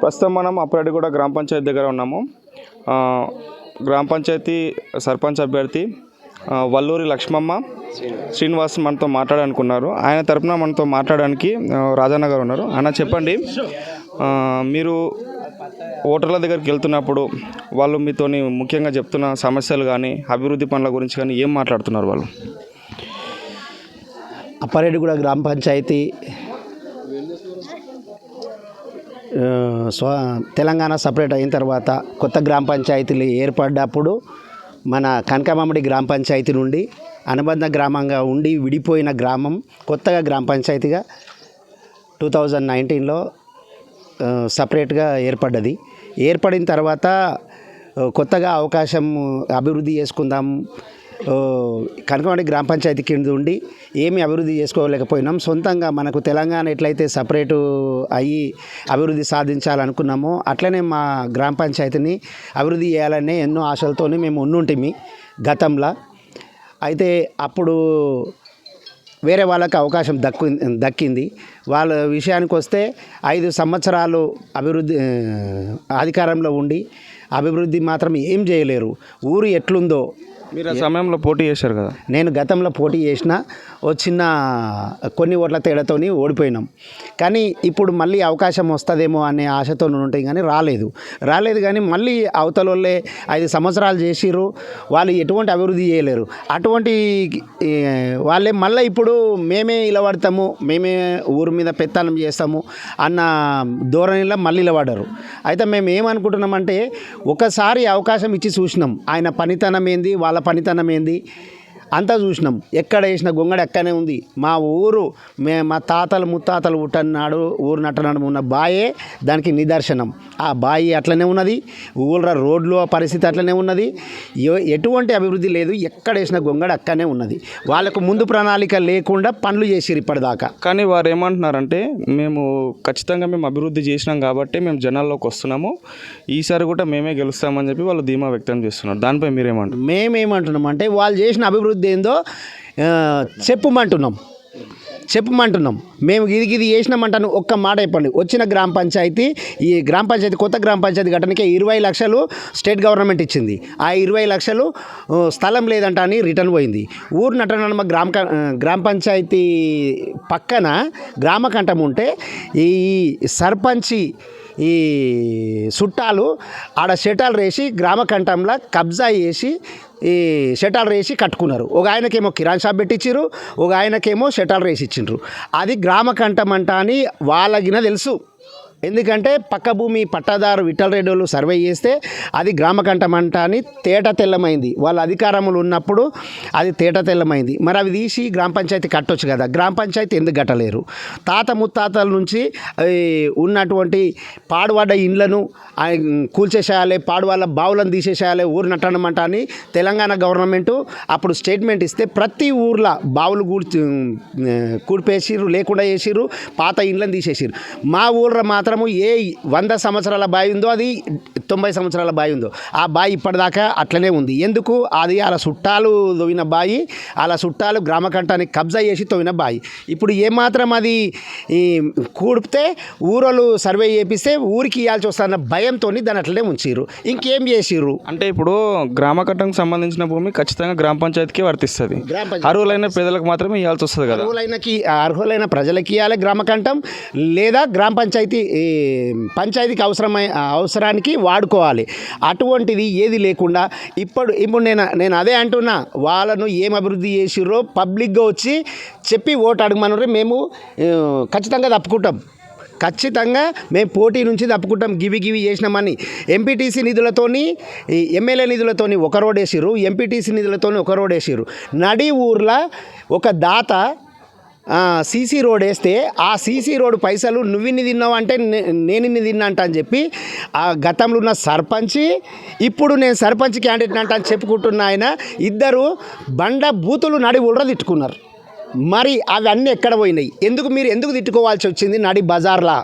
ప్రస్తుతం మనం అప్పరెడ్డిగూడ గ్రామ పంచాయతీ దగ్గర ఉన్నాము. గ్రామ పంచాయతీ సర్పంచ్ అభ్యర్థి వల్లూరి లక్ష్మమ్మ శ్రీనివాస్ మనతో మాట్లాడాలనుకున్నారు. ఆయన తరపున మనతో మాట్లాడడానికి రాజానగర్ రాజన్న గారు ఉన్నారు. అన్న చెప్పండి మీరు ఓటర్ల దగ్గరికి వెళ్తున్నప్పుడు వాళ్ళు మీతో ముఖ్యంగా చెప్తున్న సమస్యలు కానీ అభివృద్ధి పనుల గురించి కానీ ఏం మాట్లాడుతున్నారు వాళ్ళు? అప్పారెడ్డిగూడ గ్రామ పంచాయతీ స్వ తెలంగాణ సపరేట్ అయిన తర్వాత కొత్త గ్రామ పంచాయతీలు ఏర్పడ్డప్పుడు మన కనకమామిడి గ్రామ పంచాయతీ నుండి అనుబంధ గ్రామంగా ఉండి విడిపోయిన గ్రామం కొత్తగా గ్రామ పంచాయతీగా టూ థౌజండ్ నైన్టీన్లో సపరేట్గా ఏర్పడ్డది. ఏర్పడిన తర్వాత కొత్తగా అవకాశం అభివృద్ధి చేసుకుందాం కనకవాడి గ్రామ పంచాయతీ కింద ఉండి ఏమి అభివృద్ధి చేసుకోలేకపోయినాం. సొంతంగా మనకు తెలంగాణ ఎట్లయితే సపరేటు అయ్యి అభివృద్ధి సాధించాలనుకున్నామో అట్లనే మా గ్రామ పంచాయతీని అభివృద్ధి చేయాలనే ఎన్నో ఆశలతోనే మేము ఉండుంటిమి గతంలో. అయితే అప్పుడు వేరే వాళ్ళకి అవకాశం దక్కు దక్కింది. వాళ్ళ విషయానికి వస్తే ఐదు సంవత్సరాలు అభివృద్ధి అధికారంలో ఉండి అభివృద్ధి మాత్రం ఏం చేయలేరు. ఊరు ఎట్లుందో మీరు ఆ సమయంలో పోటీ చేశారు కదా? నేను గతంలో పోటీ చేసిన ఓ చిన్న కొన్ని ఓట్ల తేడాతోని ఓడిపోయినాం. కానీ ఇప్పుడు మళ్ళీ అవకాశం వస్తుందేమో అనే ఆశతో ఉంటాయి కానీ రాలేదు. రాలేదు కానీ మళ్ళీ అవతల వాళ్ళే ఐదు సంవత్సరాలు చేసిర్రు. వాళ్ళు ఎటువంటి అభివృద్ధి చేయలేరు. అటువంటి వాళ్ళే మళ్ళీ ఇప్పుడు మేమే ఇలవడతాము మేమే ఊరు మీద పెత్తనం చేస్తాము అన్న ధోరణిలో మళ్ళీ ఇలవడరు అయితే మేము ఏమనుకుంటున్నామంటే ఒకసారి అవకాశం ఇచ్చి చూసినాం. ఆయన పనితనం ఏంది వాళ్ళ పనితనం ఏంది అంతా చూసినాం. ఎక్కడ వేసిన గొంగడ ఎక్కనే ఉంది. మా ఊరు మే మా తాతలు ముత్తాతలు పుట్టన్నాడు ఊరు నట్టనాడు ఉన్న బాయే దానికి నిదర్శనం. ఆ బాయి అట్లనే ఉన్నది. ఊళ్ళ రోడ్లు పరిస్థితి అట్లనే ఉన్నది. ఎటువంటి అభివృద్ధి లేదు. ఎక్కడ వేసిన గొంగడ అక్కనే ఉన్నది. వాళ్ళకు ముందు ప్రణాళిక లేకుండా పనులు చేసిరు ఇప్పటిదాకా. కానీ వారు ఏమంటున్నారంటే మేము ఖచ్చితంగా మేము అభివృద్ధి చేసినాం కాబట్టి మేము జనాల్లోకి వస్తున్నాము. ఈసారి కూడా మేమే గెలుస్తామని చెప్పి వాళ్ళు ధీమా వ్యక్తం చేస్తున్నారు. దానిపై మీరేమంటారు మేమేమంటున్నాం అంటే వాళ్ళు చేసిన అభివృద్ధి ఏందో చెప్పమంటున్నాం చెప్పుమంటున్నాం. చెప్పమంటున్నాం. మేము ఇది ఇది చేసినామంటాను ఒక్క మాట చెప్పండి. వచ్చిన గ్రామ పంచాయతీ ఈ గ్రామ పంచాయతీ కొత్త గ్రామ పంచాయతీ ఘటనకి ఇరవై లక్షలు స్టేట్ గవర్నమెంట్ ఇచ్చింది. ఆ ఇరవై లక్షలు స్థలం లేదంట అని రిటర్న్ పోయింది. ఊరు నటనమ్మ గ్రామ క- గ్రామ పంచాయతీ పక్కన గ్రామ కంఠం ఉంటే ఈ సర్పంచి ఈ చుట్టాలు ఆడ షెటాలు వేసి గ్రామ కంఠంలో కబ్జా చేసి ఈ షెటాల్ వేసి కట్టుకున్నారు. ఒక ఆయనకేమో కిరాణ్ షాప్ పెట్టించారు ఒక ఆయనకేమో షెటాలు వేసి ఇచ్చిండ్రు. అది గ్రామ కంఠం అంట అని వాళ్ళగిన తెలుసు. ఎందుకంటే పక్క భూమి పట్టాదారు విఠల్ వాళ్ళు సర్వే చేస్తే అది గ్రామ అని తేట తెల్లమైంది వాళ్ళ అధికారములు ఉన్నప్పుడు అది తేట తెల్లమైంది మరి అవి తీసి గ్రామ పంచాయతీ కట్టొచ్చు కదా. గ్రామ పంచాయతీ ఎందుకు కట్టలేరు? తాత ముత్తాతల నుంచి ఉన్నటువంటి పాడుపడ్డ ఇండ్లను కూల్చేసేయాలి పాడువాళ్ళ బావులను తీసేసేయాలి ఊరు నట్టనమంట అని తెలంగాణ గవర్నమెంట్ అప్పుడు స్టేట్మెంట్ ఇస్తే ప్రతి ఊర్లో బావులు కూడి కూడిపేసిర్రు లేకుండా చేసిర్రు పాత ఇండ్లను తీసేసిర్రు. మా ఊర్లో మాత్రము ఏ వంద సంవత్సరాల బావి ఉందో అది తొంభై సంవత్సరాల బావి ఉందో. ఆ బావి ఇప్పటిదాకా అట్లనే ఉంది. ఎందుకు? అది అలా చుట్టాలు తవ్విన బావి అలా చుట్టాలు గ్రామ కంఠానికి కబ్జా చేసి తవ్విన బావి ఇప్పుడు ఏమాత్రం అది ఈ కూడిపితే ఊరోళ్ళు సర్వే చేపిస్తే ఊరికి ఇవ్వాల్సి వస్తున్న భయంతో దాన్ని అట్లనే ఉంచిర్రు. ఇంకేం చేసిర్రు? అంటే ఇప్పుడు గ్రామ కట్టంకి సంబంధించిన భూమి ఖచ్చితంగా గ్రామ పంచాయతీకి వర్తిస్తుంది. అర్హులైన పేదలకు మాత్రమే ఇవ్వాల్సి వస్తుంది కదా. అర్హులైనకి అర్హులైన ప్రజలకి ఇవ్వాలి గ్రామ కంఠం లేదా గ్రామ పంచాయతీ ఈ పంచాయతీకి అవసరమై అవసరానికి వాడుకోవాలి. అటువంటిది ఏది లేకుండా ఇప్పుడు ఇప్పుడు నేను నేను అదే అంటున్నా. వాళ్ళను ఏం అభివృద్ధి చేసిర్రో పబ్లిక్గా వచ్చి చెప్పి ఓటు అడగమన్నారు. మేము ఖచ్చితంగా తప్పుకుంటాం. ఖచ్చితంగా మేము పోటీ నుంచి తప్పుకుంటాం. గివి గివి చేసినామని. ఎంపీటీసీ నిధులతోని ఎమ్మెల్యే నిధులతోని ఒక రోడ్ వేసిర్రు. ఎంపీటీసీ నిధులతోని ఒక రోడ్ వేసిర్రు. నడి ఊర్లో ఒక దాత సీసీ రోడ్ వేస్తే ఆ సీసీ రోడ్ పైసలు నువ్విన్ని తిన్నావు అంటే నే- నేను ఇన్ని తిన్నా అంట అని చెప్పి ఆ గతంలో ఉన్న సర్పంచ్ ఇప్పుడు నేను సర్పంచ్ క్యాండిడేట్ అంట అని చెప్పుకుంటున్న ఆయన ఇద్దరు బండ బూతులు నడి ఊళ్ళో తిట్టుకున్నారు మరి అవన్నీ ఎక్కడ పోయినాయి? ఎందుకు మీరు ఎందుకు తిట్టుకోవాల్సి వచ్చింది నడి బజార్లా?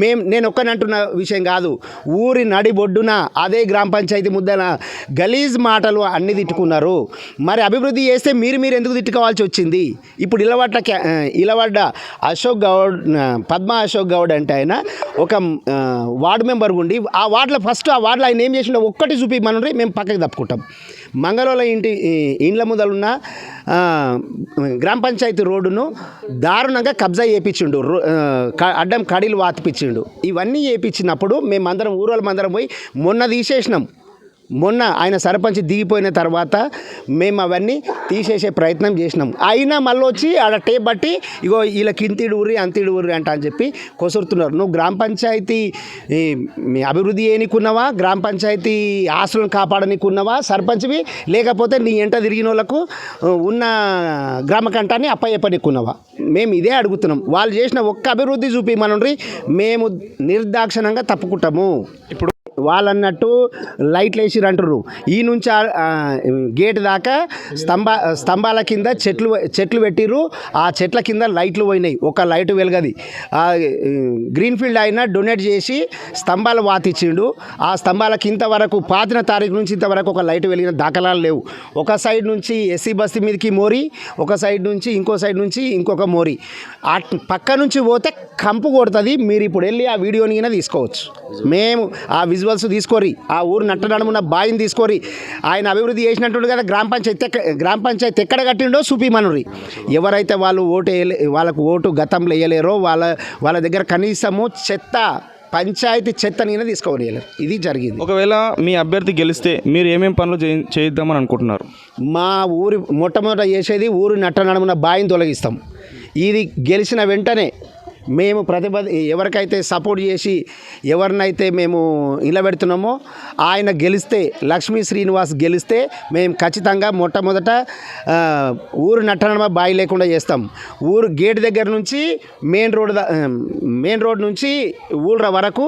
మేం నేను ఒక్కని అంటున్న విషయం కాదు. ఊరి నడి బొడ్డున అదే గ్రామ పంచాయతీ ముద్దన గలీజ్ మాటలు అన్ని తిట్టుకున్నారు. మరి అభివృద్ధి చేస్తే మీరు మీరు ఎందుకు తిట్టుకోవాల్సి వచ్చింది? ఇప్పుడు ఇలవడ్డ ఇలవడ్డ అశోక్ గౌడ్ పద్మ అశోక్ గౌడ్ అంటే ఆయన ఒక వార్డు మెంబర్ ఉండి ఆ వార్డులో ఫస్ట్ ఆ వార్డులో ఆయన ఏం చేసిండో ఒక్కటి చూపి మనం మేము పక్కకి తప్పుకుంటాం. మంగళూరులో ఇంటి ఇండ్ల ముందలున్న గ్రామ పంచాయతీ రోడ్డును దారుణంగా కబ్జా చేయించిండు రో- అడ్డం కడీలు వాతిపించిండు. ఇవన్నీ చేయించినప్పుడు మేమందరం అందరం అందరం పోయి మొన్న తీసేసినాం. మొన్న ఆయన సర్పంచ్ దిగిపోయిన తర్వాత మేము అవన్నీ తీసేసే ప్రయత్నం చేసినాం. అయినా మళ్ళీ వచ్చి ఆడ టేప్ బట్టి ఇగో వీళ్ళకి ఇంతిడు ఊరి అంతిడు ఊరి అంట అని చెప్పి కొసురుతున్నారు. నువ్వు గ్రామ పంచాయతీ మీ అభివృద్ధి ఏనికున్నావా? గ్రామ పంచాయతీ ఆస్తులను కాపాడనికున్నావా? సర్పంచ్వి లేకపోతే నీ ఎంట తిరిగిన వాళ్ళకు ఉన్న గ్రామ కంటాన్ని అప్పయ్యపనికున్నావా మేము ఇదే అడుగుతున్నాం. వాళ్ళు చేసిన ఒక్క అభివృద్ధి చూపి మనండ్రి మేము నిర్దాక్షిణంగా తప్పుకుంటాము. ఇప్పుడు వాళ్ళన్నట్టు లైట్లు వేసిరు అంటారు ఈ నుంచి ఆ- గేట్ దాకా స్తంభ స్తంభాల కింద చెట్లు చెట్లు పెట్టిర్రు. ఆ చెట్ల కింద లైట్లు పోయినాయి. ఒక లైట్ వెలగది. గ్రీన్ఫీల్డ్ గ్రీన్ ఫీల్డ్ ఆయన డొనేట్ చేసి స్తంభాలు వాతిచ్చిండు. ఆ స్తంభాలకి ఇంతవరకు పాతిన తారీఖు నుంచి ఇంతవరకు ఒక లైట్ వెలిగిన దాఖలాలు లేవు. ఒక సైడ్ నుంచి ఎస్సీ బస్తీ మీదకి మోరి ఒక సైడ్ నుంచి ఇంకో సైడ్ నుంచి ఇంకొక మోరి. ఆ పక్క నుంచి పోతే కంపు కొడుతుంది. మీరు ఇప్పుడు వెళ్ళి ఆ వీడియోని తీసుకోవచ్చు. మేము ఆ విజువల్ విజువల్స్ తీసుకోరి. ఆ ఊరు నట్టనడుమున్న బాయిని తీసుకోరి. ఆయన అభివృద్ధి చేసినట్టు కదా గ్రామ పంచాయతీ గ్రామ పంచాయతీ ఎక్కడ కట్టిండో చూపిమనురి ఎవరైతే వాళ్ళు ఓటు వేయలే వాళ్ళకు ఓటు గతంలో వేయలేరో వాళ్ళ వాళ్ళ దగ్గర కనీసము చెత్త పంచాయతీ చెత్త నేను తీసుకోనియలేరు ఇది జరిగింది. ఒకవేళ మీ అభ్యర్థి గెలిస్తే మీరు ఏమేం పనులు చేయి- చేయిద్దామని అనుకుంటున్నారు? మా ఊరి మొట్టమొదట చేసేది ఊరి నట్ట నడుమున బాయిని తొలగిస్తాం. ఇది గెలిచిన వెంటనే మేము ప్రతిభ ఎవరికైతే సపోర్ట్ చేసి ఎవరినైతే మేము నిలబెడుతున్నామో ఆయన గెలిస్తే లక్ష్మీ శ్రీనివాస్ గెలిస్తే మేము ఖచ్చితంగా మొట్టమొదట ఊరు నట్టనమ బాయి లేకుండా చేస్తాం. ఊరు గేట్ దగ్గర నుంచి మెయిన్ రోడ్ మెయిన్ రోడ్ నుంచి ఊళ్ళ వరకు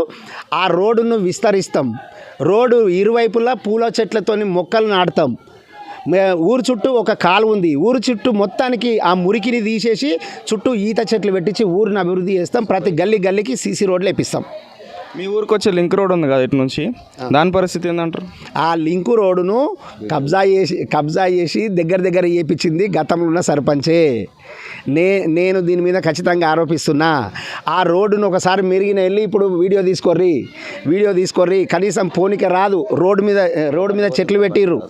ఆ రోడ్డును విస్తరిస్తాం. రోడ్డు ఇరువైపులా పూల చెట్లతోని మొక్కలు నాటుతాం. ఊరు చుట్టూ ఒక కాలువ ఉంది. ఊరు చుట్టూ మొత్తానికి ఆ మురికిని తీసేసి చుట్టూ ఈత చెట్లు పెట్టించి ఊరిని అభివృద్ధి చేస్తాం. ప్రతి గల్లీ గల్లీకి సీసీ రోడ్లు వేపిస్తాం. మీ ఊరికి వచ్చే లింక్ రోడ్ ఉంది కదా ఇటు నుంచి? దాని పరిస్థితి ఏంటంటారు ఆ లింకు రోడ్డును కబ్జా చేసి కబ్జా చేసి దగ్గర దగ్గర చేపించింది గతంలో ఉన్న సర్పంచే. నే నేను దీని మీద ఖచ్చితంగా ఆరోపిస్తున్నా. ఆ రోడ్డును ఒకసారి మెరిగిన వెళ్ళి ఇప్పుడు వీడియో తీసుకోర్రి. వీడియో తీసుకోర్రి. కనీసం పోనీకి రాదు. రోడ్డు మీద రోడ్డు మీద చెట్లు పెట్టిర్రు.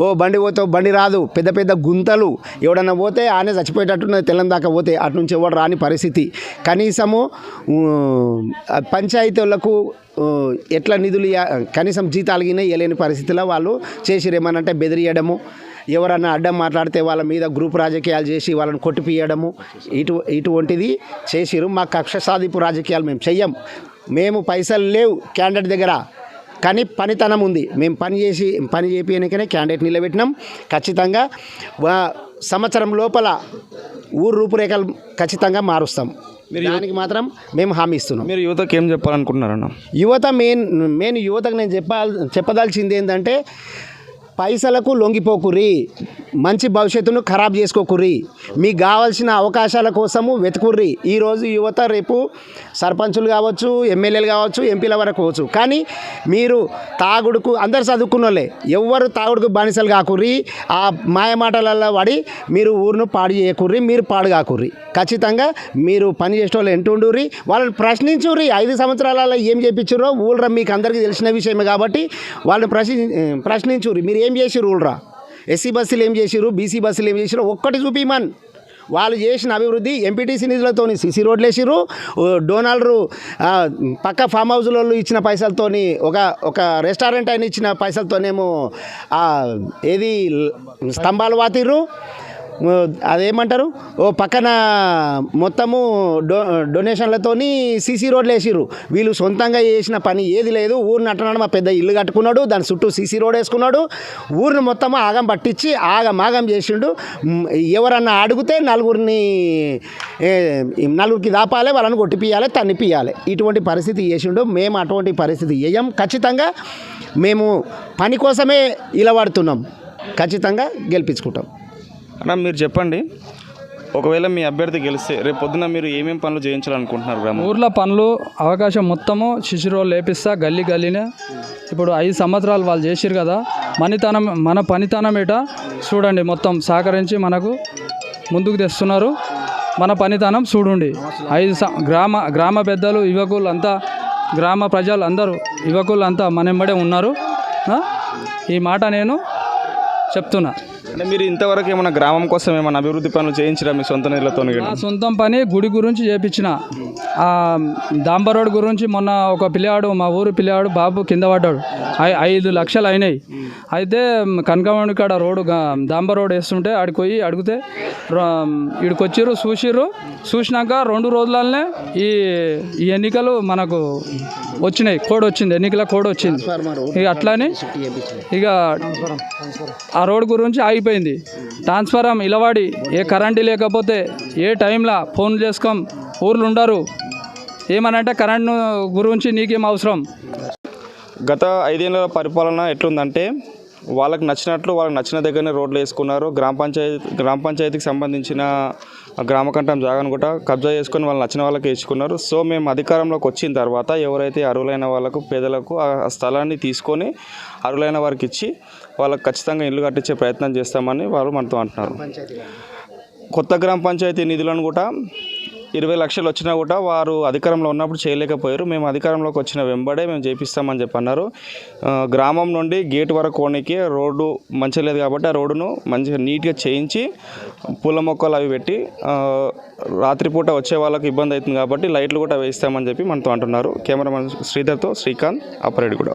ఓ బండి పోతే బండి రాదు. పెద్ద పెద్ద గుంతలు. ఎవడన్నా పోతే ఆనే చచ్చిపోయేటట్టున్నది. తెల్లం దాకా పోతే అటు నుంచి ఎవడు రాని పరిస్థితి. కనీసము పంచాయతీలకు ఎట్లా నిధులు కనీసం జీతాలు గిన ఇవ్వలేని పరిస్థితిలో వాళ్ళు చేసిరేమనంటే బెదిరియడము. ఎవరన్నా అడ్డం మాట్లాడితే వాళ్ళ మీద గ్రూప్ రాజకీయాలు చేసి వాళ్ళని కొట్టిపియడము ఇటు ఇటువంటిది చేసిరు మా కక్ష సాధింపు రాజకీయాలు మేము చెయ్యం. మేము పైసలు లేవు క్యాండిడేట్ దగ్గర. కానీ పనితనం ఉంది. మేము పని చేసి పని చేపియనికనే క్యాండిడేట్ నిలబెట్టినాం. ఖచ్చితంగా సంవత్సరం లోపల ఊరు రూపురేఖలు ఖచ్చితంగా మారుస్తాం. దానికి మాత్రం మేము హామీ ఇస్తున్నాం. మీరు యువతకి ఏం చెప్పాలనుకుంటున్నారన్న యువత మెయిన్ మెయిన్ యువతకు నేను చెప్పాల్ చెప్పదలిచింది ఏంటంటే పైసలకు లొంగిపోకురి మంచి భవిష్యత్తును ఖరాబ్ చేసుకోకుర్రి. మీకు కావాల్సిన అవకాశాల కోసము వెతుకుర్రి. ఈరోజు యువత రేపు సర్పంచులు కావచ్చు ఎమ్మెల్యేలు కావచ్చు ఎంపీల వరకు కావచ్చు కానీ మీరు తాగుడుకు అందరు చదువుకున్న వాళ్ళే ఎవ్వరు తాగుడుకు బానిసలు కాకుర్రి. ఆ మాయమాటలలో పడి మీరు ఊరును పాడు చేయకుర్రి మీరు పాడు కాకుర్రి. ఖచ్చితంగా మీరు పని చేసే వాళ్ళు ఎంటుండుర్రి వాళ్ళని ప్రశ్నించుర్రి. ఐదు సంవత్సరాలలో ఏం చేయించారో ఊళ్ళరా మీకు అందరికీ తెలిసిన విషయమే కాబట్టి వాళ్ళని ప్రశ్ని ప్రశ్నించుర్రి. మీరు ఏం చేసిర్రు ఊళ్ళరా ఎస్సీ బస్సులు ఏం చేసిరు బీసీ బస్సులు ఏం చేసిరు ఒక్కటి చూపిమన్ వాళ్ళు చేసిన అభివృద్ధి ఎంపీటీసీ నిధులతో సిసి రోడ్లు వేసిరు ఓ డోనాల్డ్ పక్క ఫామ్ హౌస్లలో ఇచ్చిన పైసలతోని ఒక ఒక రెస్టారెంట్ ఆయన ఇచ్చిన పైసలతోనేమో ఏది స్తంభాలు వాతిర్రు. అదేమంటారు? ఓ పక్కన మొత్తము డొ డొనేషన్లతోని సీసీ రోడ్లు వేసిర్రు. వీళ్ళు సొంతంగా చేసిన పని ఏది లేదు. ఊరిని అట్టనాడు మా పెద్ద ఇల్లు కట్టుకున్నాడు. దాని చుట్టూ సీసీ రోడ్ వేసుకున్నాడు. ఊరిని మొత్తం ఆగం పట్టించి ఆగం ఆగం చేసిండు. ఎవరన్నా అడిగితే నలుగురిని నలుగురికి దాపాలి వాళ్ళని కొట్టిపియాలి తన్నిపియాలి ఇటువంటి పరిస్థితి చేసిండు. మేము అటువంటి పరిస్థితి వేయం ఖచ్చితంగా మేము పని కోసమే ఇలబడుతున్నాం. ఖచ్చితంగా గెలిపించుకుంటాం. అన్న మీరు చెప్పండి. ఒకవేళ మీ అభ్యర్థి గెలిస్తే రేపు పొద్దున మీరు ఏమేమి పనులు చేయించాలనుకుంటున్నారు గ్రామం? ఊర్లో పనులు అవకాశం మొత్తము శిశురో లేపిస్తా గల్లీ గల్లీనే. ఇప్పుడు ఐదు సంవత్సరాలు వాళ్ళు చేసిరు కదా మనితనం మన పనితనం ఏట చూడండి మొత్తం సహకరించి మనకు ముందుకు తెస్తున్నారు. మన పనితనం చూడండి. ఐదు గ్రామ గ్రామ పెద్దలు యువకులు అంతా గ్రామ ప్రజలు అందరూ యువకులు అంతా మనెంబడే ఉన్నారు. ఈ మాట నేను చెప్తున్నా. అంటే మీరు ఇంతవరకు ఏమైనా గ్రామం కోసం ఏమైనా అభివృద్ధి పనులు చేయించరా మీ సొంత నిధులతో నా సొంతం పని గుడి గురించి చేపించిన. ఆ డాంబర్ రోడ్ గురించి మొన్న ఒక పిల్లాడు మా ఊరు పిల్లాడు బాబు కింద పడ్డాడు. ఐ- ఐదు లక్షలు అయినాయి. అయితే కనకమణి కాడ రోడ్డు డాంబర్ రోడ్ వేస్తుంటే ఆడికి పోయి అడిగితే ఇక్కడికి వచ్చిర్రు చూసిర్రు. చూసినాక రెండు రోజులనే ఈ ఈ ఎన్నికలు మనకు వచ్చినాయి. కోడ్ వచ్చింది. ఎన్నికల కోడ్ వచ్చింది. ఇక అట్లానే ఇక ఆ రోడ్ గురించి ఆగిపోయింది. ట్రాన్స్ఫారం ఇలవాడి ఏ కరెంటు లేకపోతే ఏ టైంలో ఫోన్ చేసుకోం ఊర్లు ఉండరు ఏమనంటే కరెంటు గురించి నీకేం అవసరం? గత ఐదేళ్ళ పరిపాలన ఎట్లుందంటే వాళ్ళకి నచ్చినట్లు వాళ్ళకి నచ్చిన దగ్గరనే రోడ్లు వేసుకున్నారు. గ్రామ పంచాయతీ గ్రామ పంచాయతీకి సంబంధించిన గ్రామకంఠం జాగాను కూడా కబ్జా చేసుకొని వాళ్ళు నచ్చిన వాళ్ళకి వేసుకున్నారు. సో మేము అధికారంలోకి వచ్చిన తర్వాత ఎవరైతే అరువులైన వాళ్ళకు పేదలకు ఆ స్థలాన్ని తీసుకొని అరువులైన వారికి ఇచ్చి వాళ్ళకి ఖచ్చితంగా ఇల్లు కట్టించే ప్రయత్నం చేస్తామని వాళ్ళు మనతో అంటున్నారు. కొత్త గ్రామ పంచాయతీ నిధులను కూడా ఇరవై లక్షలు వచ్చినా కూడా వారు అధికారంలో ఉన్నప్పుడు చేయలేకపోయారు. మేము అధికారంలోకి వచ్చిన వెంబడే మేము చేపిస్తామని చెప్పి అన్నారు. గ్రామం నుండి గేట్ వరకు కోనికి రోడ్డు మంచిగా లేదు కాబట్టి ఆ రోడ్డును మంచిగా నీట్గా చేయించి పూల మొక్కలు అవి పెట్టి రాత్రిపూట వచ్చే వాళ్ళకి ఇబ్బంది అవుతుంది కాబట్టి లైట్లు కూడా వేయిస్తామని చెప్పి మనతో అంటున్నారు. కెమెరామెన్ శ్రీధర్తో శ్రీకాంత్ అప్పరెడ్డి కూడా.